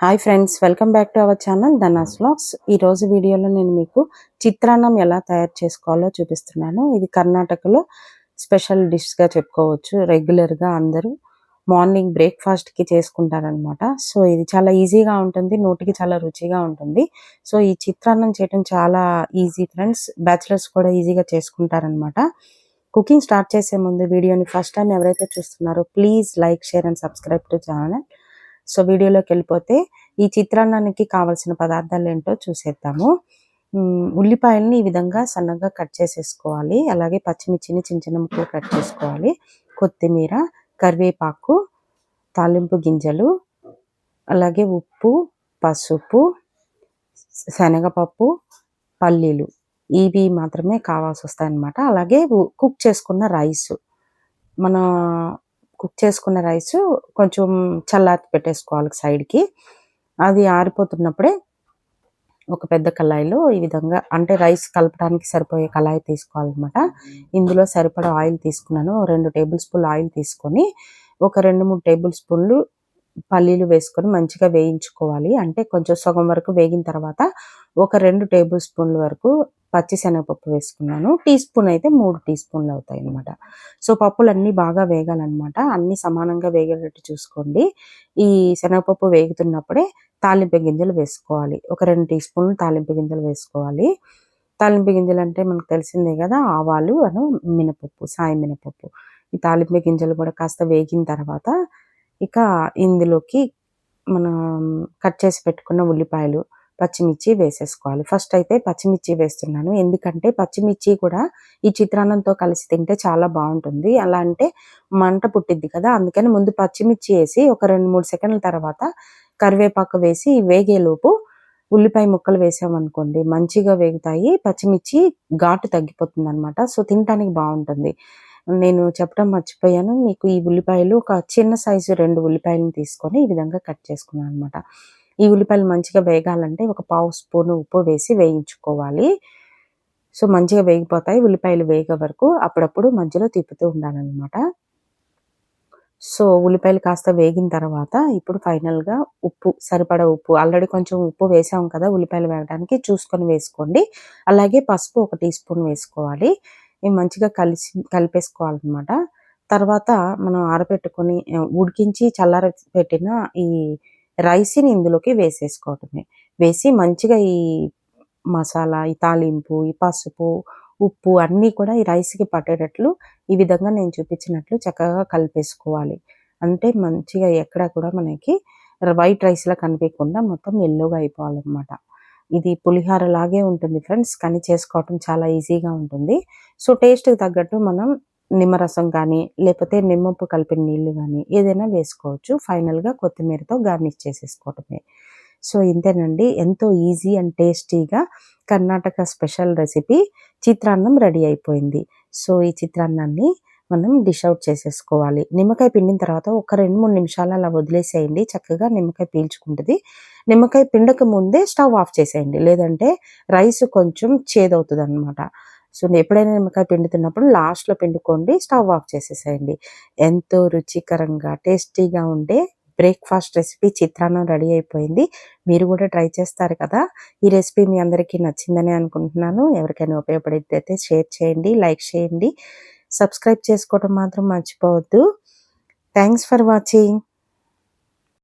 Hi friends welcome back to our channel Dhana's vlogs ఈరోజు వీడియోలో నేను మీకు చిత్రాన్నం ఎలా తయారు చేసుకోవాలో చూపిస్తున్నాను. ఇది కర్ణాటకలో స్పెషల్ డిష్గా చెప్పుకోవచ్చు. రెగ్యులర్గా అందరూ మార్నింగ్ బ్రేక్ఫాస్ట్కి చేసుకుంటారనమాట సో ఇది చాలా ఈజీగా ఉంటుంది నోటికి చాలా రుచిగా ఉంటుంది. సో ఈ చిత్రాన్నం చేయడం చాలా ఈజీ ఫ్రెండ్స్ బ్యాచిలర్స్ కూడా ఈజీగా చేసుకుంటారనమాట కుకింగ్ స్టార్ట్ చేసే ముందు వీడియోని ఫస్ట్ టైం ఎవరైతే చూస్తున్నారో please like share and subscribe to channel so వీడియోలోకి వెళ్ళిపోతే ఈ చిత్రాన్నానికి కావాల్సిన పదార్థాలు ఏంటో చూసేద్దాము. ఉల్లిపాయలని ఈ విధంగా సన్నగా కట్ చేసేసుకోవాలి. అలాగే పచ్చిమిర్చిని చిన్న చిన్న ముక్కలు కట్ చేసుకోవాలి. కొత్తిమీర కరివేపాకు తాలింపు గింజలు అలాగే ఉప్పు పసుపు శనగపప్పు పల్లీలు. ఇవి మాత్రమే కావాల్సి వస్తాయన్నమాట. అలాగే కుక్ చేసుకున్న రైస్. మన కుక్ చేసుకున్న రైస్ కొంచెం చల్లార్తి పెట్టేసుకోవాలి సైడ్కి. అది ఆరిపోతున్నప్పుడే ఒక పెద్ద కళాయిలో ఈ విధంగా అంటే రైస్ కలపడానికి సరిపోయే కళాయి తీసుకోవాలన్నమాట. ఇందులో సరిపడా ఆయిల్ తీసుకున్నాను. రెండు టేబుల్ స్పూన్ ఆయిల్ తీసుకొని ఒక రెండు మూడు టేబుల్ స్పూన్లు పల్లీలు వేసుకొని మంచిగా వేయించుకోవాలి. అంటే కొంచెం సగం వరకు వేగిన తర్వాత ఒక రెండు టేబుల్ స్పూన్ల వరకు పచ్చి శనగపప్పు వేసుకున్నాను. టీ స్పూన్ అయితే మూడు టీ స్పూన్లు అవుతాయి అనమాట సో పప్పులు అన్నీ బాగా వేగాలన్నమాట. అన్నీ సమానంగా వేగేటట్టు చూసుకోండి. ఈ శనగపప్పు వేగుతున్నప్పుడే తాలింపు గింజలు వేసుకోవాలి. ఒక రెండు టీ స్పూన్లు తాలింపు గింజలు వేసుకోవాలి. తాలింపు గింజలు అంటే మనకు తెలిసిందే కదా ఆవాలు అను మినపప్పు సాయి మినపప్పు. ఈ తాలింపు గింజలు కూడా కాస్త వేగిన తర్వాత ఇక ఇందులోకి మనం కట్ చేసి పెట్టుకున్న ఉల్లిపాయలు పచ్చిమిర్చి వేసేసుకోవాలి. ఫస్ట్ అయితే పచ్చిమిర్చి వేస్తున్నాను. ఎందుకంటే పచ్చిమిర్చి కూడా ఈ చిత్రాన్నంతో కలిసి తింటే చాలా బాగుంటుంది. అలా అంటే మంట పుట్టిద్ది కదా అందుకని ముందు పచ్చిమిర్చి వేసి ఒక రెండు మూడు సెకండ్ల తర్వాత కరివేపాకు వేసి వేగేలోపు ఉల్లిపాయ ముక్కలు వేసామనుకోండి మంచిగా వేగుతాయి. పచ్చిమిర్చి ఘాటు తగ్గిపోతుంది అనమాట సో తినడానికి బాగుంటుంది. నేను చెప్పడం మర్చిపోయాను. మీకు ఈ ఉల్లిపాయలు ఒక చిన్న సైజు రెండు ఉల్లిపాయలను తీసుకొని ఈ విధంగా కట్ చేసుకున్నాను అనమాట ఈ ఉల్లిపాయలు మంచిగా వేగాలంటే ఒక పావు స్పూన్ ఉప్పు వేసి వేయించుకోవాలి. సో మంచిగా వేగిపోతాయి. ఉల్లిపాయలు వేగే వరకు అప్పుడప్పుడు మధ్యలో తిప్పుతూ ఉండాలన్నమాట. సో ఉల్లిపాయలు కాస్త వేగిన తర్వాత ఇప్పుడు ఫైనల్గా ఉప్పు సరిపడా ఉప్పు ఆల్రెడీ కొంచెం ఉప్పు వేసాం కదా ఉల్లిపాయలు వేయడానికి చూసుకొని వేసుకోండి. అలాగే పసుపు ఒక టీ స్పూన్ వేసుకోవాలి. ఇవి మంచిగా కలిసి కలిపేసుకోవాలన్నమాట. తర్వాత మనం ఆరబెట్టుకొని ఉడికించి చల్లార పెట్టిన ఈ రైస్ని ఇందులోకి వేసేసుకోవటమే. వేసి మంచిగా ఈ మసాలా ఈ తాలింపు ఈ పసుపు ఉప్పు అన్నీ కూడా ఈ రైస్కి పట్టేటట్లు ఈ విధంగా నేను చూపించినట్లు చక్కగా కలిపేసుకోవాలి. అంటే మంచిగా ఎక్కడ కూడా మనకి వైట్ రైస్లా కనిపించకుండా మొత్తం ఎల్లోగా అయిపోవాలన్నమాట. ఇది పులిహార లాగే ఉంటుంది ఫ్రెండ్స్ కానీ చేసుకోవటం చాలా ఈజీగా ఉంటుంది. సో టేస్ట్కి తగ్గట్టు మనం నిమ్మరసం కానీ లేకపోతే నిమ్మప్పు కలిపిన నీళ్ళు కానీ ఏదైనా వేసుకోవచ్చు. ఫైనల్గా కొత్తిమీరతో గార్నిష్ చేసేసుకోవటమే. సో ఇంతేనండి. ఎంతో ఈజీ అండ్ టేస్టీగా Karnataka special recipe chitrannam ready అయిపోయింది. సో ఈ చిత్రాన్నాన్ని మనం డిష్ అవుట్ చేసేసుకోవాలి. నిమ్మకాయ పిండిన తర్వాత ఒక రెండు మూడు నిమిషాలు అలా వదిలేసేయండి. చక్కగా నిమ్మకాయ పీల్చుకుంటుంది. నిమ్మకాయ పిండక ముందే స్టవ్ ఆఫ్ చేసేయండి. లేదంటే రైస్ కొంచెం చేదవుతుంది అనమాట సో ఎప్పుడైనా నిమ్మకాయ పిండుతున్నప్పుడు లాస్ట్లో పిండుకోండి స్టవ్ ఆఫ్ చేసేసేయండి. ఎంతో రుచికరంగా టేస్టీగా ఉండే బ్రేక్ఫాస్ట్ రెసిపీ చిత్రాన్నం రెడీ అయిపోయింది. మీరు కూడా ట్రై చేస్తారు కదా? ఈ రెసిపీ మీ అందరికీ నచ్చిందని అనుకుంటున్నాను. ఎవరికైనా ఉపయోగపడితే షేర్ చేయండి లైక్ చేయండి. సబ్స్క్రైబ్ చేసుకోవడం మాత్రం మర్చిపోవద్దు. Thanks for watching.